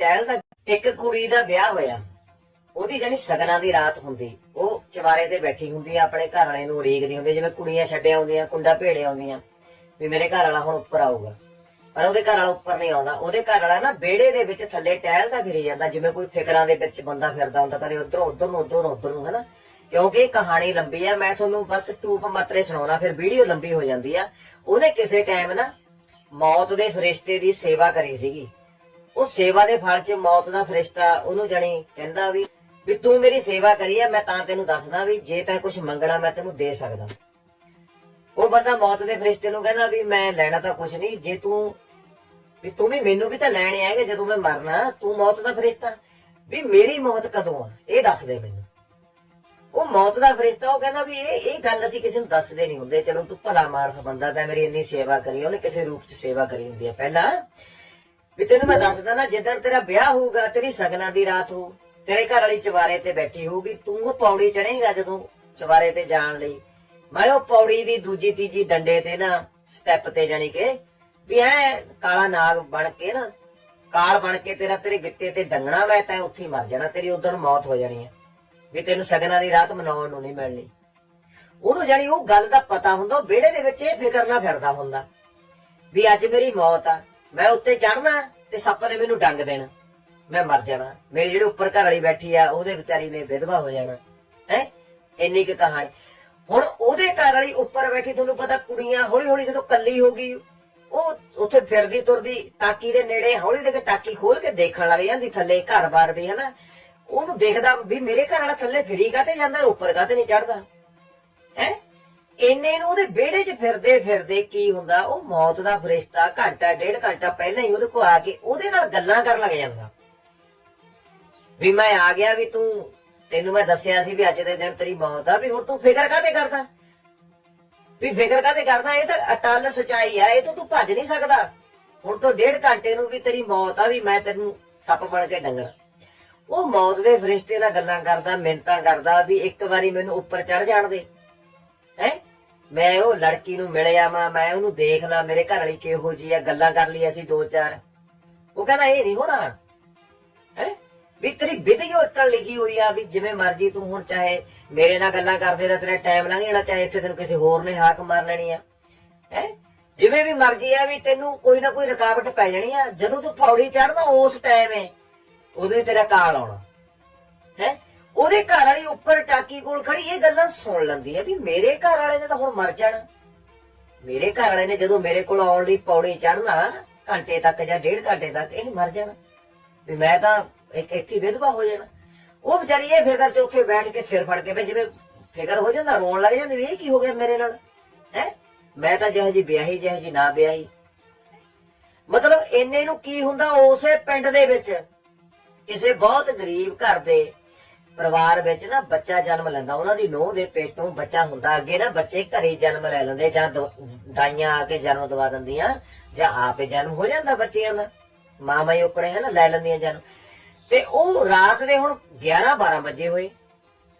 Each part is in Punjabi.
ਟਹਿਲਦਾ ਇੱਕ ਕੁੜੀ ਦਾ ਵਿਆਹ ਹੋਇਆ। ਉਹਦੀ ਜਾਨੀ ਸਗਨਾਂ ਦੀ ਰਾਤ ਹੁੰਦੀ। ਉਹ ਚਵਾਰੇ ਤੇ ਬੈਠੀ ਹੁੰਦੀ ਆ ਆਪਣੇ ਘਰ ਵਾਲੇ ਨੂੰ ਉਡੀਕਦੀ ਹੁੰਦੀ ਆ, ਜਿਵੇਂ ਕੁੜੀਆਂ ਛੱਡਿਆ ਆਉਂਦੀਆਂ ਕੁੰਡਾ ਭੇੜੇ ਆਉਂਦੀਆਂ ਵੀ ਮੇਰੇ ਘਰ ਵਾਲਾ ਹੁਣ ਉੱਪਰ ਆਊਗਾ। ਪਰ ਉਹਦੇ ਘਰ ਵਾਲਾ ਉੱਪਰ ਨਹੀਂ ਆਉਂਦਾ। ਉਹਦੇ ਘਰ ਵਾਲਾ ਨਾ ਵਿਹੜੇ ਦੇ ਵਿੱਚ ਥੱਲੇ ਟਹਿਲਦਾ ਫਿਰੀ ਜਾਂਦਾ ਜਿਵੇਂ ਕੋਈ ਫਿਕਰਾਂ ਦੇ ਵਿੱਚ ਬੰਦਾ ਫਿਰਦਾ ਹੁੰਦਾ ਕਦੇ ਉਧਰੋਂ ਉਧਰ ਨੂੰ ਉਧਰ ਨੂੰ ਉਧਰ ਨੂੰ ਹਨਾ? ਕਿਉਂਕਿ ਕਹਾਣੀ ਲੰਬੀ ਆ ਮੈਂ ਤੁਹਾਨੂੰ ਬਸ ਟੂਪ ਮਾਤਰੇ ਸੁਣਾਉਣਾ ਫਿਰ ਵੀਡੀਓ ਲੰਬੀ ਹੋ ਜਾਂਦੀ ਆ। ਉਹਨੇ ਕਿਸੇ ਟਾਈਮ ਨਾ ਮੌਤ ਦੇ ਫਰਿਸ਼ਤੇ ਦੀ ਸੇਵਾ ਕਰੀ ਸੀਗੀ। ਉਹ ਸੇਵਾ ਦੇ ਫਲ 'ਚ ਮੌਤ ਦਾ ਫਰਿਸ਼ਤਾ ਉਹਨੂੰ ਜਣੀ ਕਹਿੰਦਾ ਵੀ ਵੀ ਤੂੰ ਮੇਰੀ ਸੇਵਾ ਕਰੀ ਆ, ਮੈਂ ਤਾਂ ਤੈਨੂੰ ਦੱਸਦਾ ਵੀ ਜੇ ਤੈਂ ਕੁਝ ਮੰਗਣਾ ਮੈਂ ਤੈਨੂੰ ਦੇ ਸਕਦਾ। ਉਹ ਬੰਦਾ ਮੌਤ ਦੇ ਫਰਿਸ਼ਤੇ ਨੂੰ ਕਹਿੰਦਾ ਵੀ ਮੈਂ ਲੈਣਾ ਤਾਂ ਕੁਝ ਨਹੀਂ, ਜੇ ਤੂੰ, ਵੀ ਤੂੰ ਵੀ ਮੈਨੂੰ ਵੀ ਤਾਂ ਲੈਣ ਆਏਗਾ ਜਦੋਂ ਮੈਂ ਮਰਨਾ, ਤੂੰ ਮੌਤ ਦਾ ਫਰਿਸ਼ਤਾ। ਵੀ ਮੇਰੀ ਮੌਤ ਕਦੋਂ ਆ? ਇਹ ਦੱਸ ਦੇ ਮੈਨੂੰ। ਉਹ ਮੌਤ ਦਾ ਫਰਿਸ਼ਤਾ, ਉਹ ਕਹਿੰਦਾ ਵੀ ਇਹ ਇਹ ਗੱਲ ਅਸੀਂ ਕਿਸੇ ਨੂੰ ਦੱਸਦੇ ਨਹੀਂ ਹੁੰਦੇ। ਚਲੋ ਤੂੰ ਭਲਾ ਮਾਨਸ ਬੰਦਾ ਤਾਂ ਮੇਰੀ ਇੰਨੀ ਸੇਵਾ ਕਰੀ ਉਹਨੇ ਕਿਸੇ ਰੂਪ 'ਚ ਸੇਵਾ ਕਰੀ ਹੁੰਦੀ ਆ। ਪਹਿਲਾਂ ਵੀ ਤੈਨੂੰ ਮੈਂ ਦੱਸਦਾ ਨਾ, ਜਿੱਦਣ ਤੇਰਾ ਵਿਆਹ ਹੋਊਗਾ, ਤੇਰੀ ਸਗਨਾ ਦੀ ਰਾਤ ਹੋ, ਤੇਰੇ ਘਰ ਵਾਲੀ ਚਵਾਰੇ ਤੇ ਬੈਠੀ ਹੋਊਗੀ, ਤੂੰ ਉਹ ਪੌੜੀ ਚੜੇਗਾ ਜਦੋਂ ਚਵਾਰੇ ਤੇ ਜਾਣ ਲਈ। ਮੈਂ ਉਹ ਪੌੜੀ ਦੀ ਦੂਜੀ ਤੀਜੀ ਡੰਡੇ ਤੇ ਨਾ ਸਟੈਪ ਤੇ ਜਾਣੀ ਕਿ, ਵੀ ਐ ਕਾਲਾ ਨਾਗ ਬਣ ਕੇ ਨਾ, ਕਾਲ ਬਣ ਕੇ ਤੇਰਾ ਤੇਰੇ ਗਿੱਟੇ ਤੇ ਡੰਗਣਾ ਮੈਂ ਤਾਂ ਉੱਥੇ ਮਰ ਜਾਣਾ, ਤੇਰੀ ਉਦੋਂ ਮੌਤ ਹੋ ਜਾਣੀ ਹੈ ਵੀ ਤੈਨੂੰ ਸਗਨਾ ਦੀ ਰਾਤ ਮਨਾਉਣ ਨੂੰ ਨਹੀਂ ਮਿਲਣੀ। ਉਹਨੂੰ ਜਾਣੀ ਉਹ ਗੱਲ ਦਾ ਪਤਾ ਹੁੰਦਾ ਵਿਹੜੇ ਦੇ ਵਿੱਚ ਇਹ ਫਿਕਰ ਨਾ ਫਿਰਦਾ ਹੁੰਦਾ, ਵੀ ਅੱਜ ਮੇਰੀ ਮੌਤ ਆ ਮੈਂ ਉੱਤੇ ਚੜਨਾ ਤੇ ਸੱਪ ਨੇ ਮੈਨੂੰ ਡੰਗ ਦੇਣਾ। ਮੈਂ ਮਰ ਜਾਣਾ। ਮੇਰੇ ਜਿਹੜੇ ਉੱਪਰ ਘਰ ਵਾਲੀ ਬੈਠੀ ਆ, ਉਹਦੇ ਵਿਚਾਰੀ ਨੇ ਵਿਧਵਾ ਹੋ ਜਾਣਾ। ਹੈ? ਇੰਨੀ ਕੁ ਕਹਾਣੀ। ਹੁਣ ਉਹਦੇ ਘਰ ਵਾਲੀ ਉੱਪਰ ਬੈਠੀ, ਤੁਹਾਨੂੰ ਪਤਾ ਕੁੜੀਆਂ ਹੌਲੀ ਹੌਲੀ ਜਦੋਂ ਕੱਲੀ ਹੋ ਗਈ, ਉਹ ਉੱਥੇ ਫਿਰਦੀ ਤੁਰਦੀ, ਟਾਕੀ ਦੇ ਨੇੜੇ ਹੌਲੀ ਦੇ ਕੇ ਟਾਕੀ ਖੋਲ ਕੇ ਦੇਖਣ ਲੱਗ ਜਾਂਦੀ, ਥੱਲੇ ਘਰ-ਬਾਰ ਵੀ, ਹਨਾ? ਉਹਨੂੰ ਦੇਖਦਾ ਵੀ ਮੇਰੇ ਘਰ ਵਾਲਾ ਥੱਲੇ ਫਿਰੀ ਕਾਤੇ ਜਾਂਦਾ, ਉੱਪਰ ਕਾਤੇ ਨਹੀਂ ਚੜਦਾ ਹੈ? ਇੰਨੇ ਨੂੰ ਉਹਦੇ ਵਿਹੜੇ 'ਚ ਫਿਰਦੇ ਫਿਰਦੇ ਕੀ ਹੁੰਦਾ? ਉਹ ਮੌਤ ਦਾ ਫਰਿਸ਼ਤਾ ਘੰਟਾ, ਡੇਢ ਘੰਟਾ ਪਹਿਲਾਂ ਹੀ ਉਹਦੇ ਕੋਲ ਆ ਕੇ ਉਹਦੇ ਨਾਲ ਗੱਲਾਂ ਕਰਨ ਲੱਗ ਜਾਂਦਾ। ਵੀ ਮੈਂ ਆ ਗਿਆ ਵੀ ਤੂੰ, ਤੈਨੂੰ ਮੈਂ ਦੱਸਿਆ ਸੀ ਵੀ ਅੱਜ ਦੇ ਦਿਨ ਤੇਰੀ ਮੌਤ ਆ, ਵੀ ਹੁਣ ਤੂੰ ਫਿਕਰ ਕਾਤੇ ਕਰਦਾ? ਵੀ ਫਿਕਰ ਕਾਤੇ ਕਰਦਾ? ਇਹ ਤਾਂ ਅਟਲ ਸਚਾਈ ਆ, ਇਹ ਤੋਂ ਤੂੰ ਭੱਜ ਨਹੀਂ ਸਕਦਾ। ਹੁਣ ਤੋਂ ਡੇਢ ਘੰਟੇ ਨੂੰ ਵੀ ਤੇਰੀ ਮੌਤ ਆ, ਵੀ ਮੈਂ ਤੈਨੂੰ ਸੱਪ ਬਣ ਕੇ ਡੰਗਣਾ। ਉਹ ਮੌਤ ਦੇ ਫਰਿਸ਼ਤੇ ਨਾਲ ਗੱਲਾਂ ਕਰਦਾ ਮਿੰਤਾਂ ਕਰਦਾ, ਵੀ ਇੱਕ ਵਾਰੀ ਮੈਨੂੰ ਉੱਪਰ ਚੜ ਜਾਣ ਦੇ। ਹੈ? ਮੈਂ ਉਹ ਲੜਕੀ ਨੂੰ ਮਿਲਿਆ ਆਵਾਂ ਮੈਂ ਉਹਨੂੰ ਦੇਖ ਲਾਂ ਮੇਰੇ ਘਰ ਵਾਲੀ ਕਿਹੋ ਜੀ ਆ, ਗੱਲਾਂ ਕਰ ਲਈ ਅਸੀਂ ਦੋ ਚਾਰ। ਉਹ ਕਹਿੰਦਾ, ਇਹ ਨਹੀਂ ਹੋਣਾ। ਹੈ? ਵੀ ਤੇਰੀ ਵਿਧਿਓ ਉੱਤਰ ਲਿਖੀ ਹੋਈ ਆ ਵੀ ਜਿਵੇਂ ਮਰਜ਼ੀ ਤੂੰ ਹੁਣ ਚਾਹੇ ਮੇਰੇ ਨਾਲ ਗੱਲਾਂ ਕਰਦੇ ਰਹਿ ਤੇਰਾ ਟਾਈਮ ਲੰਘ ਜਾਣਾ, ਚਾਹੇ ਇੱਥੇ ਤੈਨੂੰ ਕਿਸੇ ਹੋਰ ਨੇ ਹਾਕ ਮਾਰ ਲੈਣੀ ਆ। ਹੈ? ਜਿਵੇਂ ਵੀ ਮਰਜ਼ੀ ਆ ਵੀ ਤੈਨੂੰ ਕੋਈ ਨਾ ਕੋਈ ਰੁਕਾਵਟ ਪੈ ਜਾਣੀ ਆ। ਜਦੋਂ ਤੂੰ ਪੌੜੀ ਚੜਨਾ ਉਸ ਟਾਈਮ ਏ ਉਹਦੇ ਤੇਰਾ ਕਾਲ ਆਉਣਾ। ਹੈ? ਉਹਦੇ ਘਰ ਵਾਲੀ ਉੱਪਰ ਟਾਕੀ ਕੋਲ ਖੜੀ ਇਹ ਗੱਲਾਂ ਸੁਣ ਲੈਂਦੀ ਹੈ ਵੀ ਮੇਰੇ ਘਰ ਵਾਲੇ ਨੇ ਤਾਂ ਹੁਣ ਮਰ ਜਾਣਾ। ਮੇਰੇ ਘਰ ਵਾਲੇ ਨੇ ਜਦੋਂ ਮੇਰੇ ਕੋਲ ਆਉਣ ਲਈ ਪੌੜੀ ਚੜਨਾ ਘੰਟੇ ਤੱਕ ਜਾਂ ਡੇਢ ਘੰਟੇ ਤੱਕ ਇਹ ਮਰ ਜਾਣਾ। ਵੀ ਮੈਂ ਤਾਂ ਇੱਕ ਇੱਥੇ ਵਿਧਵਾ ਹੋ ਜਾਣਾ। ਉਹ ਵਿਚਾਰੀ ਇਹ ਫਿਕਰ ਚ ਉੱਥੇ ਬੈਠ ਕੇ ਸਿਰ ਫੜ ਕੇ ਵੀ ਜਿਵੇਂ ਫਿਕਰ ਹੋ ਜਾਂਦਾ, ਰੋਣ ਲੱਗ ਜਾਂਦੀ ਵੀ ਇਹ ਕੀ ਹੋ ਗਿਆ ਮੇਰੇ ਨਾਲ? ਹੈ? ਮੈਂ ਤਾਂ ਜਿਹੋ ਜੀ ਵਿਆਹੀ, ਜਿਹੋ ਜੀ ਨਾ ਵਿਆਹੀ। ਮਤਲਬ ਇੰਨੇ ਨੂੰ ਕੀ ਹੁੰਦਾ ਉਸੇ ਪਿੰਡ ਦੇ ਵਿੱਚ? ਕਿਸੇ ਬਹੁਤ ਗਰੀਬ ਘਰ ਦੇ ਪਰਿਵਾਰ ਵਿੱਚ ਨਾ ਬੱਚਾ ਜਨਮ ਲੈਂਦਾ, ਉਹਨਾਂ ਦੀ ਨੂੰਹ ਦੇ ਪੇਟੋਂ ਬੱਚਾ ਹੁੰਦਾ, ਅੱਗੇ ਨਾ ਬੱਚੇ ਘਰੇ ਜਨਮ ਲੈ ਲੈਂਦੇ ਜਾਂ ਦਾਈਆਂ ਆ ਕੇ ਜਨਮ ਦਵਾ ਦਿੰਦੀਆਂ, ਜਾਂ ਆਪੇ ਜਨਮ ਹੋ ਜਾਂਦਾ ਬੱਚਿਆਂ ਦਾ। ਮਾਮਾ ਹੀ ਉਪਰੇ ਹੈ ਨਾ, ਲੈ ਲੈਂਦੀਆਂ ਜਨਮ। ਤੇ ਉਹ ਰਾਤ ਦੇ ਹੁਣ 11 12 ਵਜੇ ਹੋਏ।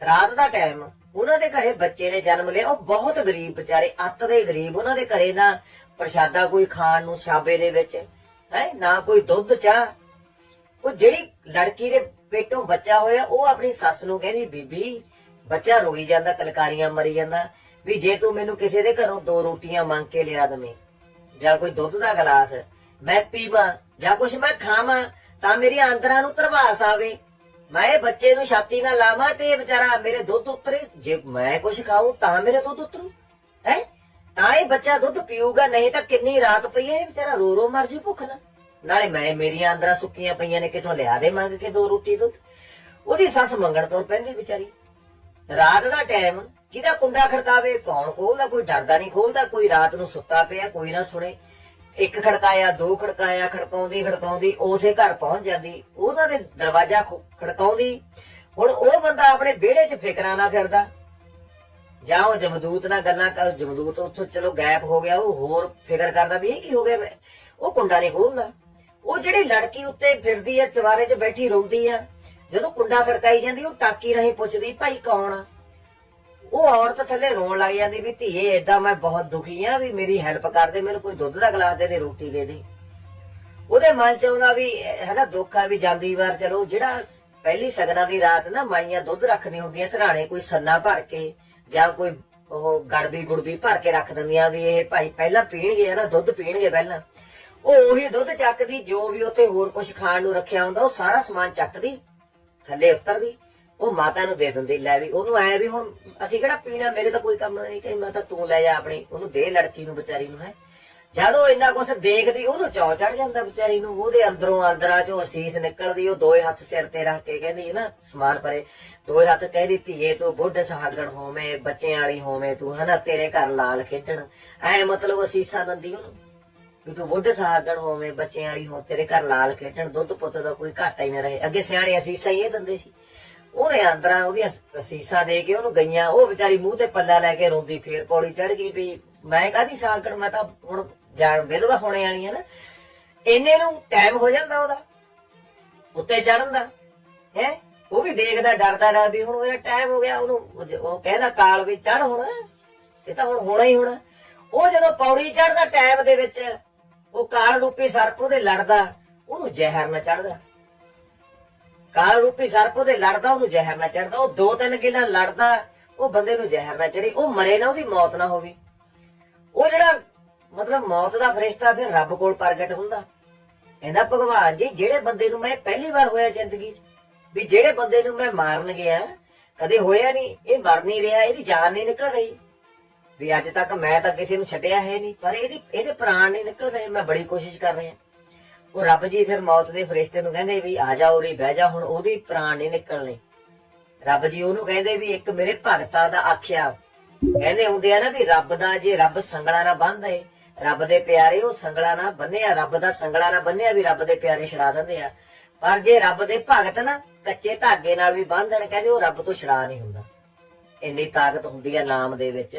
ਰਾਤ ਦਾ ਟਾਈਮ ਉਹਨਾਂ ਦੇ ਘਰੇ ਬੱਚੇ ਨੇ ਜਨਮ ਲਿਆ। ਉਹ ਬਹੁਤ ਗਰੀਬ ਵਿਚਾਰੇ, ਅੱਤ ਦੇ ਗਰੀਬ, ਉਹਨਾਂ ਦੇ ਘਰੇ ਨਾ ਪ੍ਰਸ਼ਾਦਾ ਕੋਈ ਖਾਣ ਨੂੰ ਛਾਬੇ ਦੇ ਵਿੱਚ, ਹੈ, ਨਾ ਕੋਈ ਦੁੱਧ, ਚਾਹ। ਉਹ ਜਿਹੜੀ ਲੜਕੀ ਦੇ ਪੇਟੋਂ ਬੱਚਾ ਹੋਇਆ, ਉਹ ਆਪਣੀ ਸੱਸ ਨੂੰ ਕਹਿੰਦੀ, ਬੀਬੀ, ਬੱਚਾ ਰੋਈ ਜਾਂਦਾ, ਕਲਕਾਰੀਆਂ ਮਰੀ ਜਾਂਦਾ, ਵੀ ਜੇ ਤੂੰ ਮੈਨੂੰ ਕਿਸੇ ਦੇ ਘਰੋਂ ਦੋ ਰੋਟੀਆਂ ਮੰਗ ਕੇ ਲਿਆ ਦਵੇਂ, ਜਾਂ ਕੋਈ ਦੁੱਧ ਦਾ ਗਲਾਸ, ਮੈਂ ਪੀਵਾਂ, ਜਾਂ ਕੁਛ ਮੈਂ ਖਾਵਾਂ, ਤਾਂ ਮੇਰੀ ਅੰਦਰਾਂ ਨੂੰ ਤਰਵਾਸ ਆਵੇ। ਮੈਂ ਇਹ ਬੱਚੇ ਨੂੰ ਛਾਤੀ ਨਾਲ ਲਾਵਾਂ ਤੇ ਇਹ ਵਿਚਾਰਾ ਮੇਰੇ ਦੁੱਧ ਉਤਰੇ। ਜੇ ਮੈਂ ਕੁਛ ਖਾਊਂ, ਤਾਂ ਮੇਰੇ ਦੁੱਧ ਉਤਰੂ। ਹੈ? ਤਾਂ ਇਹ ਬੱਚਾ ਦੁੱਧ ਪੀਊਗਾ, ਨਹੀਂ ਤਾਂ ਕਿੰਨੀ ਰਾਤ ਪਈ ਹੈ, ਇਹ ਵਿਚਾਰਾ ਰੋ ਰੋ ਮਰ ਜੂ ਭੁੱਖ ਨਾਲ। ਨਾਲੇ ਮੈਂ ਮੇਰੀਆਂ ਅੰਦਰਾਂ ਸੁੱਕੀਆਂ ਪਈਆਂ ਨੇ, ਕਿਥੋਂ ਲਿਆ ਦੇ ਮੰਗ ਕੇ ਦੋ ਰੋਟੀ ਦੁੱਧ? ਉਹਦੀ ਸੱਸ ਮੰਗਣ ਤੋਂ ਪੈਂਦੀ ਵਿਚਾਰੀ। ਰਾਤ ਦਾ ਟਾਈਮ, ਕਿਹਦਾ ਕੁੰਡਾ ਖੜਕਾਵੇ, ਕੌਣ ਖੋਲਦਾ, ਕੋਈ ਡਰਦਾ ਨਹੀਂ ਖੋਲਦਾ, ਕੋਈ ਰਾਤ ਨੂੰ ਸੁੱਤਾ ਪਿਆ, ਕੋਈ ਨਾ ਸੁਣੇ। ਇੱਕ ਖੜਕਾਇਆ, ਦੋ ਖੜਕਾਇਆ, ਖੜਕਾਉਂਦੀ ਖੜਕਾਉਂਦੀ, ਉਸੇ ਘਰ ਪਹੁੰਚ ਜਾਂਦੀ। ਉਹਨਾਂ ਦੇ ਦਰਵਾਜ਼ਾ ਖੜਕਾਉਂਦੀ। ਹੁਣ ਉਹ ਬੰਦਾ ਆਪਣੇ ਵਿਹੜੇ 'ਚ ਫਿਕਰਾਂ ਨਾ ਫਿਰਦਾ। ਜਾਂ ਉਹ ਜਮਦੂਤ ਨਾਲ ਗੱਲਾਂ ਕਰ, ਜਮਦੂਤ ਉੱਥੋਂ ਚਲੋ ਗਾਇਬ ਹੋ ਗਿਆ, ਉਹ ਹੋਰ ਫਿਕਰ ਕਰਦਾ ਵੀ ਇਹ ਕੀ ਹੋ ਗਿਆ? ਮੈਂ ਉਹ ਕੁੰਡਾ ਨਹੀਂ ਖੋਲਦਾ। ਉਹ ਜਿਹੜੀ ਲੜਕੀ ਉੱਤੇ ਫਿਰਦੀ ਆ ਚਵਾਰੇ 'ਚ ਬੈਠੀ ਰੋਂਦੀ ਆ, ਜਦੋਂ ਕੁੰਡਾ ਖੜਕਾਈ ਜਾਂਦੀ, ਉਹ ਟਾਕੀ ਰਾਹੀਂ ਪੁੱਛਦੀ, ਭਾਈ ਕੌਣ ਆ? ਉਹ ਔਰਤ ਥੱਲੇ ਰੋਣ ਲੱਗ ਜਾਂਦੀ ਵੀ, ਧੀਏ, ਏਦਾਂ ਮੈਂ ਬਹੁਤ ਦੁਖੀ ਆ ਵੀ ਮੇਰੀ ਹੈਲਪ ਕਰ ਦੇ, ਮੈਨੂੰ ਕੋਈ ਦੁੱਧ ਦਾ ਗਲਾਸ ਦੇ ਦੇ, ਰੋਟੀ ਦੇ ਦੇ। ਉਹਦੇ ਮਨ ਚ ਆਉਂਦਾ ਵੀ ਹੈਨਾ, ਦੁੱਖ ਆ ਵੀ ਜਾਂਦੀ ਵਾਰ, ਚਲੋ, ਜਿਹੜਾ ਪਹਿਲੀ ਸਗਨਾ ਦੀ ਰਾਤ ਨਾ, ਮਾਈਆਂ ਦੁੱਧ ਰੱਖਦੀਆਂ ਹੁੰਦੀਆਂ, ਸਰਾਣੇ ਕੋਈ ਸੰਨਾ ਭਰ ਕੇ ਜਾਂ ਕੋਈ ਉਹ ਗੜਬੀ ਗੁੜਬੀ ਭਰ ਕੇ ਰੱਖ ਦਿੰਦੀਆਂ ਵੀ, ਇਹ ਭਾਈ ਪਹਿਲਾਂ ਪੀਣਗੇ ਨਾ ਦੁੱਧ ਪੀਣਗੇ ਪਹਿਲਾਂ। ਉਹ ਉਹੀ ਦੁੱਧ ਚੱਕਦੀ, ਜੋ ਵੀ ਉੱਥੇ ਹੋਰ ਕੁਝ ਖਾਣ ਨੂੰ ਰੱਖਿਆ ਹੁੰਦਾ, ਉਹ ਸਾਰਾ ਸਮਾਨ ਚੱਕਦੀ, ਥੱਲੇ ਉਤਰਦੀ, ਉਹ ਮਾਤਾ ਨੂੰ ਦੇ ਦਿੰਦੀ, ਲੈ ਵੀ, ਉਹਨੂੰ ਐ ਵੀ ਹੁਣ ਅਸੀਂ ਕਿਹੜਾ ਪੀਣਾ, ਮੇਰੇ ਤਾਂ ਕੋਈ ਕੰਮ ਨਹੀਂ ਕਿ ਮਾਤਾ ਤੂੰ ਲੈ ਜਾ ਆਪਣੀ, ਉਹਨੂੰ ਦੇ ਲੜਕੀ ਨੂੰ ਵਿਚਾਰੀ ਨੂੰ, ਹੈ। ਜਦੋਂ ਇੰਨਾ ਕੁਛ ਦੇਖਦੀ, ਉਹਨੂੰ ਚੌ ਚੜ ਜਾਂਦਾ ਵਿਚਾਰੀ ਨੂੰ, ਉਹਦੇ ਅੰਦਰੋਂ ਅੰਦਰਾਂ ਚੋਂ ਅਸੀਸ ਨਿਕਲਦੀ, ਉਹ ਦੋਏ ਹੱਥ ਸਿਰ ਤੇ ਰੱਖ ਕੇ ਕਹਿੰਦੀ ਨਾ ਸਮਾਨ ਪਰੇ, ਦੋਏ ਹੱਥ ਕਹਿੰਦੀ, ਧੀਏ, ਤੂੰ ਬੁੱਢ ਸਹਾਗਣ ਹੋਵੇਂ, ਬੱਚਿਆਂ ਵਾਲੀ ਹੋਵੇਂ ਤੂੰ, ਹਨਾ, ਤੇਰੇ ਘਰ ਲਾਲ ਖੇਡਣ। ਐ ਮਤਲਬ ਅਸੀਸਾਂ ਦਿੰਦੀ ਉਹਨੂੰ। ਵੀ ਤੂੰ ਬੁੱਢ ਸਹਾਗਣ ਹੋਵੇਂ, ਬੱਚਿਆਂ ਵਾਲੀ ਹੋ, ਤੇਰੇ ਘਰ ਲਾਲ ਖੇਡਣ, ਦੁੱਧ ਪੁੱਤ ਦਾ ਕੋਈ ਘਾਟਾ ਹੀ ਨਾ ਰਹੇ। ਅੱਗੇ ਸਿਆਣੇ ਅਸੀਸਾਂ ਹੀ ਇਹ ਦਿੰਦੇ ਸੀ। ਉਹਨੇ ਅੰਦਰਾਂ ਉਹਦੀਆਂ ਅਸੀਸਾਂ ਦੇ ਕੇ ਉਹਨੂੰ ਗਈਆਂ, ਉਹ ਵਿਚਾਰੀ ਮੂੰਹ ਤੇ ਪੱਲਾ ਲੈ ਕੇ ਰੋਂਦੀ, ਫੇਰ ਪੌੜੀ ਚੜ ਗਈ ਵੀ ਮੈਂ ਕਾਦੀ ਸਾਗਣ ਮੈਂ ਤਾਂ ਹੁਣ ਜਾਣ ਵਿਧਵਾ ਹੋਣੇ ਵਾਲੀ ਆ ਨਾ। ਇੰਨੇ ਨੂੰ ਟਾਈਮ ਹੋ ਜਾਂਦਾ ਉਹਦਾ, ਉੱਤੇ ਚੜਨ ਦਾ, ਹੈ? ਉਹ ਵੀ ਦੇਖਦਾ, ਡਰਦਾ ਡਰਦੀ ਹੁਣ ਉਹਦਾ ਟਾਈਮ ਹੋ ਗਿਆ, ਉਹਨੂੰ ਉਹ ਉਹ ਕਹਿੰਦਾ ਕਾਲ ਵੀ ਚੜ ਹੁਣ, ਇਹ ਤਾਂ ਹੁਣ ਹੋਣਾ ਹੀ ਹੋਣਾ। ਉਹ ਜਦੋਂ ਪੌੜੀ ਚੜਦਾ ਟਾਈਮ ਦੇ ਵਿੱਚ ਉਹ ਕਾਲ ਰੂਪੀ ਸਰਪ ਉਹਦੇ ਲੜਦਾ, ਉਹਨੂੰ ਜ਼ਹਿਰ ਨਾ ਚੜਦਾ। ਕਾਲ ਰੂਪੀ ਸਰਪ ਉਹਦੇ ਲੜਦਾ, ਉਹਨੂੰ ਜ਼ਹਿਰ ਨਾ ਚੜਦਾ। ਉਹ ਦੋ ਤਿੰਨ ਕਿਲਾ ਲੜਦਾ, ਉਹ ਬੰਦੇ ਨੂੰ ਜ਼ਹਿਰ ਨਾ ਚੜੀ, ਉਹ ਮਰੇ ਨਾ, ਉਹਦੀ ਮੌਤ ਨਾ ਹੋਵੇ। ਉਹ ਜਿਹੜਾ ਮਤਲਬ ਮੌਤ ਦਾ ਫਰਿਸ਼ਤਾ ਫਿਰ ਰੱਬ ਕੋਲ ਪ੍ਰਗਟ ਹੁੰਦਾ। ਕਹਿੰਦਾ, ਭਗਵਾਨ ਜੀ, ਜਿਹੜੇ ਬੰਦੇ ਨੂੰ ਮੈਂ ਪਹਿਲੀ ਵਾਰ ਹੋਇਆ ਜ਼ਿੰਦਗੀ 'ਚ, ਵੀ ਜਿਹੜੇ ਬੰਦੇ ਨੂੰ ਮੈਂ ਮਾਰਨ ਗਿਆ, ਕਦੇ ਹੋਇਆ ਨਹੀਂ, ਇਹ ਮਰ ਨਹੀਂ ਰਿਹਾ, ਇਹਦੀ ਜਾਨ ਨਹੀਂ ਨਿਕਲ ਰਹੀ। ਵੀ ਅੱਜ ਤੱਕ ਮੈਂ ਤਾਂ ਕਿਸੇ ਨੂੰ ਛੱਡਿਆ ਹੈ ਨਹੀਂ। ਪਰ ਇਹਦੀ ਇਹਦੇ ਪ੍ਰਾਣ ਨਹੀਂ ਨਿਕਲ ਰਹੇ, ਮੈਂ ਬੜੀ ਕੋਸ਼ਿਸ਼ ਕਰ ਰਿਹਾ ਉਹ ਰੱਬ ਜੀ ਫਿਰ ਮੌਤ ਦੇ ਫਰਿਸ਼ਤੇ ਨੂੰ ਕਹਿੰਦੇ ਵੀ ਆ ਜਾ ਉਰੀ ਬਹਿ ਜਾ, ਹੁਣ ਉਹਦੀ ਪ੍ਰਾਣ ਨਹੀਂ ਨਿਕਲਣੇ। ਰੱਬ ਜੀ ਉਹਨੂੰ ਕਹਿੰਦੇ ਵੀ ਇੱਕ ਮੇਰੇ ਭਗਤਾਂ ਦਾ ਆਖਿਆ। ਕਹਿੰਦੇ ਹੁੰਦੇ ਆ ਨਾ ਵੀ ਰੱਬ ਦਾ ਜੇ ਰੱਬ ਸੰਗਲਾ ਨਾ ਬੰਨ੍ਹਦੇ ਰੱਬ ਦੇ ਪਿਆਰੇ ਉਹ ਸੰਗਲਾ ਨਾ ਬੰਨਿਆ ਰੱਬ ਦਾ ਸੰਗਲਾ ਨਾ ਬੰਨਿਆ ਵੀ ਰੱਬ ਦੇ ਪਿਆਰੇ ਛੜਾ ਦਿੰਦੇ ਆ। ਪਰ ਜੇ ਰੱਬ ਦੇ ਭਗਤ ਨਾ ਕੱਚੇ ਧਾਗੇ ਨਾਲ ਵੀ ਬੰਨ੍ਹ ਕਹਿੰਦੇ ਉਹ ਰੱਬ ਤੋਂ ਛੜਾ ਨਹੀਂ ਹੁੰਦਾ। ਇੰਨੀ ਤਾਕਤ ਹੁੰਦੀ ਆ ਨਾਮ ਦੇ ਵਿੱਚ।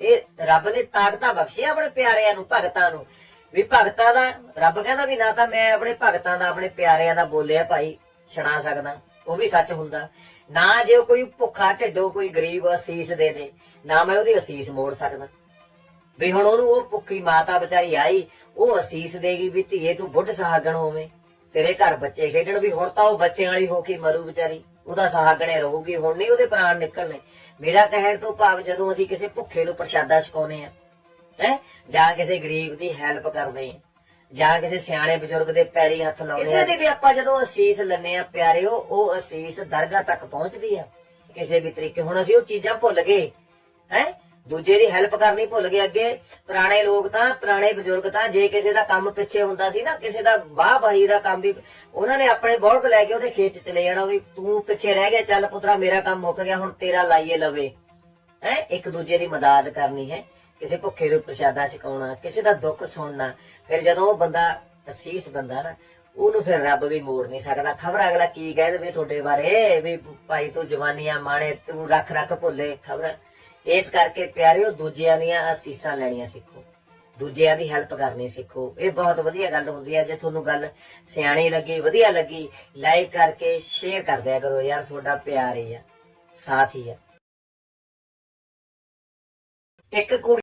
ਇਹ ਰੱਬ ਨੇ ਤਾਕਤਾਂ ਬਖਸ਼ੀਆਂ ਆਪਣੇ ਪਿਆਰਿਆਂ ਨੂੰ, ਭਗਤਾਂ ਨੂੰ। ਵੀ ਭਗਤਾਂ ਦਾ, ਰੱਬ ਕਹਿੰਦਾ ਵੀ ਨਾ ਤਾਂ ਮੈਂ ਆਪਣੇ ਭਗਤਾਂ ਦਾ, ਆਪਣੇ ਪਿਆਰਿਆਂ ਦਾ ਬੋਲਿਆ ਭਾਈ ਛੜਾ ਸਕਦਾ। ਉਹ ਵੀ ਸੱਚ ਹੁੰਦਾ। ਨਾ ਜੇ ਕੋਈ ਭੁੱਖਾ ਢਿੱਡੋ ਕੋਈ ਗਰੀਬ ਅਸੀਸ ਦੇ ਦੇ, ਨਾ ਮੈਂ ਉਹਦੀ ਅਸੀਸ ਮੋੜ ਸਕਦਾ। ਵੀ ਹੁਣ ਉਹਨੂੰ ਉਹ ਭੁੱਖੀ ਮਾਤਾ ਵਿਚਾਰੀ ਆਈ, ਉਹ ਅਸੀਸ ਦੇਗੀ ਵੀ ਧੀਏ ਤੂੰ ਬੁੱਢ ਸਹਾਗਣ ਹੋਵੇਂ। ਤੇਰੇ ਘਰ ਬੱਚੇ ਖੇਡਣ ਵੀ ਹੁਣ ਤਾਂ ਉਹ ਬੱਚਿਆਂ ਵਾਲੀ ਹੋ ਕੇ ਮਰੂ ਵਿਚਾਰੀ। ਉਹਦਾ ਸਹਾਗਣੇ ਰਹੂਗੀ ਹੁਣ ਨਹੀਂ ਉਹਦੇ ਪ੍ਰਾਣ ਨਿਕਲਣੇ। ਮੇਰਾ ਕਹਿਣ ਤੋਂ ਭਾਵ ਜਦੋਂ ਅਸੀਂ ਕਿਸੇ ਭੁੱਖੇ ਨੂੰ ਪ੍ਰਸ਼ਾਦਾ ਛਕਾਉਨੇ ਆ ਹੈ? ਜਾਂ ਕਿਸੇ ਗਰੀਬ ਦੀ ਹੈਲਪ ਕਰਦੇ ਆ ਜਾਂ ਕਿਸੇ ਸਿਆਣੇ ਬਜ਼ੁਰਗ ਦੇ ਪੈਰੀ ਹੱਥ ਲਾਉਂਦੇ ਆ ਕਿਸੇ ਦੀ ਵੀ ਆਪਾਂ ਜਦੋਂ ਅਸੀਸ ਲੈਨੇ ਆ ਪਿਆਰਿਓ ਉਹ ਅਸੀਸ ਦਰਗਾਹ ਤੱਕ ਪਹੁੰਚਦੀ ਆ। ਕਿਸੇ ਵੀ ਤਰੀਕੇ ਹੁਣ ਅਸੀਂ ਉਹ ਚੀਜ਼ਾਂ ਭੁੱਲ ਗਏ ਹੈ? ਦੂਜੇ ਦੀ ਹੈਲਪ ਕਰਨੀ ਭੁੱਲ ਗਏ ਅੱਗੇ। ਪੁਰਾਣੇ ਲੋਕ ਤਾਂ, ਪੁਰਾਣੇ ਬਜ਼ੁਰਗ ਤਾਂ, ਜੇ ਕਿਸੇ ਦਾ ਕੰਮ ਪਿੱਛੇ ਹੁੰਦਾ ਸੀ ਨਾ, ਕਿਸੇ ਦਾ ਬਾਹ ਬਾਹੀ ਦਾ ਕੰਮ ਵੀ, ਉਹਨਾਂ ਨੇ ਆਪਣੇ ਬੋਲਕ ਲੈ ਕੇ ਉਹਦੇ ਖੇਤ ਚਲੇ ਜਾਣਾ ਵੀ ਤੂੰ ਪਿੱਛੇ ਰਹਿ ਗਿਆ, ਚੱਲ ਪੁੱਤਰਾ, ਮੇਰਾ ਕੰਮ ਮੁੱਕ ਗਿਆ, ਹੁਣ ਤੇਰਾ ਲਾਈਏ ਲਵੇ। ਹੈ, ਇੱਕ ਦੂਜੇ ਦੀ ਮਦਦ ਕਰਨੀ ਹੈ। ਕਿਸੇ ਭੁੱਖੇ ਨੂੰ ਪ੍ਰਸ਼ਾਦਾ ਛਕਾਉਣਾ, ਕਿਸੇ ਦਾ ਦੁੱਖ ਸੁਣਨਾ, ਫਿਰ ਜਦੋਂ ਉਹ ਬੰਦਾ ਅਸੀਸ ਬੰਦਾ ਨਾ, ਉਹਨੂੰ ਫਿਰ ਰੱਬ ਵੀ ਮੋੜ ਨਹੀਂ ਸਕਦਾ। ਖਬਰ ਅਗਲਾ ਕੀ ਕਹਿ ਦੇਵੇ ਤੁਹਾਡੇ ਬਾਰੇ? ਵੀ ਭਾਈ ਤੂੰ ਜਵਾਨੀਆਂ ਮਾਣੇ, ਤੂੰ ਰੱਖ ਰੱਖ ਭੁੱਲੇ, ਖਬਰ। ਇਸ ਕਰਕੇ ਪਿਆਰਿਓ, ਦੂਜਿਆਂ ਦੀਆਂ ਅਸੀਸਾਂ ਲੈਣੀਆਂ ਸਿੱਖੋ। ਦੂਜਿਆਂ ਦੀ ਹੈਲਪ ਕਰਨੀ ਸਿੱਖੋ। ਇਹ ਬਹੁਤ ਵਧੀਆ ਗੱਲ ਹੁੰਦੀ ਹੈ ਜੇ ਤੁਹਾਨੂੰ ਗੱਲ ਸਿਆਣੀ ਲੱਗੀ, ਵਧੀਆ ਲੱਗੀ ਲਾਈਕ ਕਰਕੇ ਸ਼ੇਅਰ ਕਰ ਦਿਆ ਕਰੋ। ਯਾਰ, ਤੁਹਾਡਾ ਪਿਆਰ ਹੀ ਆ, ਸਾਥ ਹੀ ਆ। ਇੱਕ ਕੁੜੀ